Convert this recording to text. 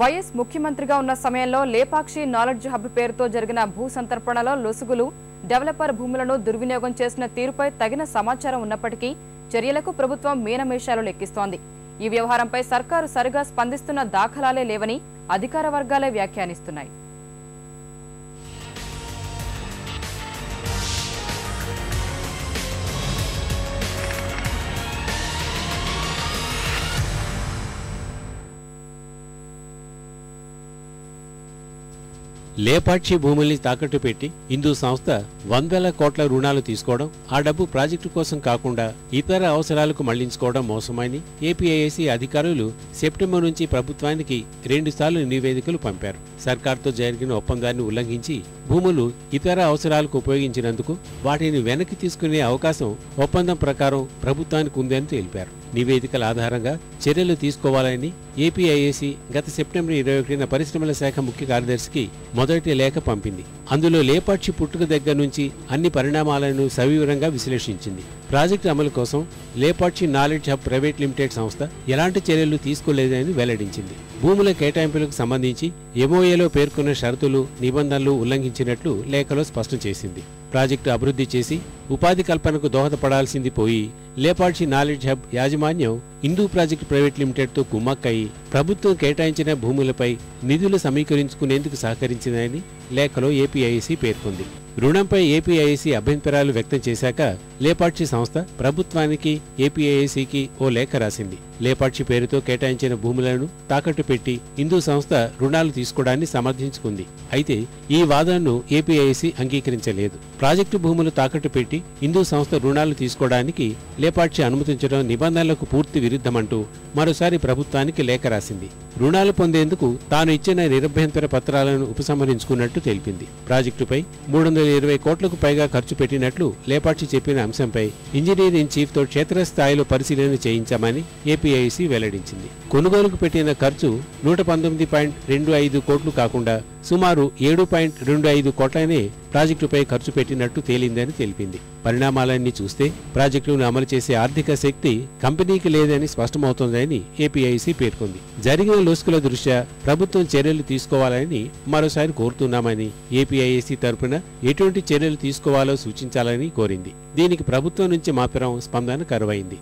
YS ముఖ్యమంత్రిగా ఉన్న సమయంలో లేపాక్షి నాలెడ్జ్ హబ్ పేరుతో జరిగిన భూ సంతర్పణలో లొసుగులు డెవలపర్ భూములను దుర్వినియోగం చేసిన తీరుపై తగిన సమాచారం ఉన్నప్పటికీ చర్యలకు ప్రభుత్వం మీనమేషాలు లెక్కిస్తోంది. ఈ వ్యవహారంపై సర్కారు సరిగా స్పందిస్తున్న దాఖలాలే లేవని అధికార వర్గాలే వ్యాఖ్యానిస్తున్నాయి. లేపాక్షి భూముల్ని తాకట్టు పెట్టి హిందూ సంస్థ వందల కోట్ల రుణాలు తీసుకోవడం ఆ డబ్బు ప్రాజెక్టు కోసం కాకుండా ఇతర అవసరాలకు మళ్ళించుకోవడం మోసమని ఏపీఐఏసీ అధికారులు సెప్టెంబర్ నుంచి ప్రభుత్వానికి రెండుసార్లు నివేదికలు పంపారు. సర్కార్తో జరిగిన ఒప్పందాన్ని ఉల్లంఘించి భూములు ఇతర అవసరాలకు ఉపయోగించినందుకు వాటిని వెనక్కి తీసుకునే అవకాశం ఒప్పందం ప్రకారం ప్రభుత్వానికి ఉందని తెలిపారు. నివేదికల ఆధారంగా చర్యలు తీసుకోవాలని ఏపీఐఏసీ గత సెప్టెంబర్ ఇరవై ఒకటిన పరిశ్రమల శాఖ ముఖ్య కార్యదర్శికి మొదటి లేఖ పంపింది. అందులో లేపాక్షి పుట్టుక దగ్గర నుంచి అన్ని పరిణామాలను సవివరంగా విశ్లేషించింది. ప్రాజెక్టు అమలు కోసం Lepakshi knowledge hub private limited సంస్థ ఎలాంటి చర్యలు తీసుకోలేదని వెల్లడించింది. భూముల కేటాయింపులకు సంబంధించి ఎంఓఏలో పేర్కొన్న షరతులు నిబంధనలు ఉల్లంఘించినట్లు లేఖలో స్పష్టం చేసింది. ప్రాజెక్టు అభివృద్ధి చేసి ఉపాధి కల్పనకు దోహదపడాల్సింది పోయి లేపాక్షి నాలెడ్జ్ హబ్ యాజమాన్ హిందూ ప్రాజెక్టు ప్రైవేట్ లిమిటెడ్తో కుమ్మక్కయి ప్రభుత్వం కేటాయించిన భూములపై నిధులు సమీకరించుకునేందుకు సహకరించిందని లేఖలో ఏపీఐసి పేర్కొంది. రుణంపై ఏపీఐసి అభ్యంతరాలు వ్యక్తం చేశాక లేపాక్షి సంస్థ ప్రభుత్వానికి ఏపీఐసికి ఓ లేఖ రాసింది. లేపాక్షి పేరుతో కేటాయించిన భూములను తాకట్టు పెట్టి హిందూ సంస్థ రుణాలు తీసుకోవడాన్ని సమర్థించుకుంది. అయితే ఈ వాదనను ఏపీఐసి అంగీకరించలేదు. ప్రాజెక్టు భూములు తాకట్టు పెట్టి హిందూ సంస్థ రుణాలు తీసుకోవడానికి లేపాక్షి అనుమతించడం నిబంధనలకు పూర్తి విరుద్ధమంటూ మరోసారి ప్రభుత్వానికి లేఖ రాసింది. రుణాలు పొందేందుకు తాను ఇచ్చిన నిరభ్యంతర పత్రాలను ఉపసంహరించుకున్నట్టు తెలిపింది. ప్రాజెక్టుపై మూడు వందల ఇరవై కోట్లకు పైగా ఖర్చు పెట్టినట్లు లేపాక్షి చెప్పిన అంశంపై ఇంజనీరింగ్ చీఫ్తో క్షేత్రస్థాయిలో పరిశీలన చేయించామని ఏపీఐసి వెల్లడించింది. కొనుగోలుకు పెట్టిన ఖర్చు నూట పంతొమ్మిది పాయింట్ రెండు ఐదు కోట్లు కాకుండా సుమారు ఏడు పాయింట్ రెండు ఐదు కోట్లనే ప్రాజెక్టుపై ఖర్చు పెట్టినట్టు తేలిందని తెలిపింది. పరిణామాలన్నీ చూస్తే ప్రాజెక్టును అమలు చేసే ఆర్థిక శక్తి కంపెనీకి లేదని స్పష్టమవుతోందని ఏపీఐసి పేర్కొంది. జరిగిన లోసుకుల దృష్ట్యా ప్రభుత్వం చర్యలు తీసుకోవాలని మరోసారి కోరుతున్నామని ఏపీఐసి తరపున ఎటువంటి చర్యలు తీసుకోవాలో సూచించాలని కోరింది. దీనికి ప్రభుత్వం నుంచి మాత్రం స్పందన కరువైంది.